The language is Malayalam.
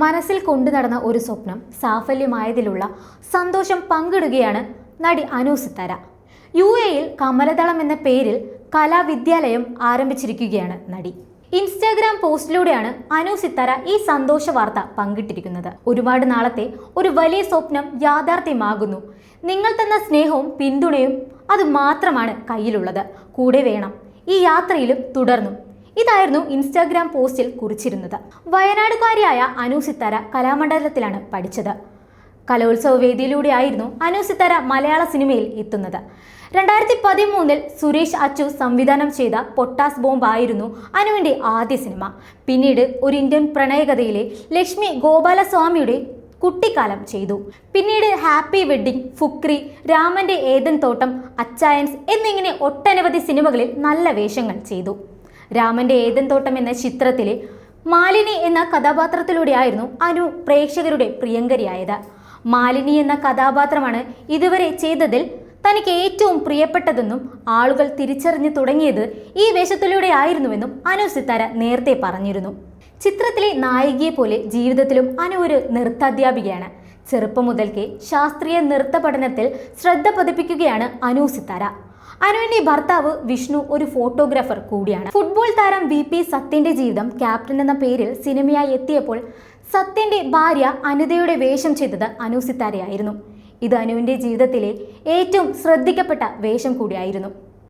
മനസ്സിൽ കൊണ്ടു നടന്ന ഒരു സ്വപ്നം സാഫല്യമായതിലുള്ള സന്തോഷം പങ്കിടുകയാണ് നടി അനു സിത്താര. യു എയിൽ കമലദളം എന്ന പേരിൽ കലാവിദ്യാലയം ആരംഭിച്ചിരിക്കുകയാണ് നടി. ഇൻസ്റ്റാഗ്രാം പോസ്റ്റിലൂടെയാണ് അനു സിത്താര ഈ സന്തോഷ വാർത്ത പങ്കിട്ടിരിക്കുന്നത്. ഒരുപാട് നാളത്തെ ഒരു വലിയ സ്വപ്നം യാഥാർത്ഥ്യമാകുന്നു. നിങ്ങൾ തന്ന സ്നേഹവും പിന്തുണയും അത് മാത്രമാണ് കയ്യിലുള്ളത്. കൂടെ വേണം ഈ യാത്രയിലും തുടർന്നു. ഇതായിരുന്നു ഇൻസ്റ്റാഗ്രാം പോസ്റ്റിൽ കുറിച്ചിരുന്നത്. വയനാടുകാരിയായ അനു സിത്താര കലാമണ്ഡലത്തിലാണ് പഠിച്ചത്. കലോത്സവ വേദിയിലൂടെയായിരുന്നു അനു സിത്താര മലയാള സിനിമയിൽ എത്തുന്നത്. രണ്ടായിരത്തി പതിമൂന്നിൽ സുരേഷ് അച്ചു സംവിധാനം ചെയ്ത പൊട്ടാസ് ബോംബ് ആയിരുന്നു അനുവിന്റെ ആദ്യ സിനിമ. പിന്നീട് ഒരു ഇന്ത്യൻ പ്രണയകഥയിലെ ലക്ഷ്മി ഗോപാലസ്വാമിയുടെ കുട്ടിക്കാലം ചെയ്തു. പിന്നീട് ഹാപ്പി വെഡ്ഡിംഗ് ഫുക്രി രാമന്റെ ഏതൻ തോട്ടം അച്ചായൻസ് എന്നിങ്ങനെ ഒട്ടനവധി സിനിമകളിൽ നല്ല വേഷങ്ങൾ ചെയ്തു. രാമന്റെ ഏതൻ തോട്ടം എന്ന ചിത്രത്തിലെ മാലിനി എന്ന കഥാപാത്രത്തിലൂടെയായിരുന്നു അനു പ്രേക്ഷകരുടെ പ്രിയങ്കരിയായത്. മാലിനി എന്ന കഥാപാത്രമാണ് ഇതുവരെ ചെയ്തതിൽ തനിക്ക് ഏറ്റവും പ്രിയപ്പെട്ടതെന്നും ആളുകൾ തിരിച്ചറിഞ്ഞു തുടങ്ങിയത് ഈ വേഷത്തിലൂടെയായിരുന്നുവെന്നും അനു സിത്താര നേരത്തെ പറഞ്ഞിരുന്നു. ചിത്രത്തിലെ നായികയെ പോലെ ജീവിതത്തിലും അനു ഒരു നൃത്താധ്യാപികയാണ്. ചെറുപ്പം മുതൽക്കേ ശാസ്ത്രീയ നൃത്ത പഠനത്തിൽ ശ്രദ്ധ പതിപ്പിക്കുകയാണ് അനു സിത്താര. അനുവിന്റെ ഭർത്താവ് വിഷ്ണു ഒരു ഫോട്ടോഗ്രാഫർ കൂടിയാണ്. ഫുട്ബോൾ താരം വി പി സത്യന്റെ ജീവിതം ക്യാപ്റ്റൻ എന്ന പേരിൽ സിനിമയായി എത്തിയപ്പോൾ സത്യന്റെ ഭാര്യ അനിതയുടെ വേഷം ചെയ്തത് അനു സിത്താരയായിരുന്നു. ഇത് അനുവിന്റെ ജീവിതത്തിലെ ഏറ്റവും ശ്രദ്ധിക്കപ്പെട്ട വേഷം കൂടിയായിരുന്നു.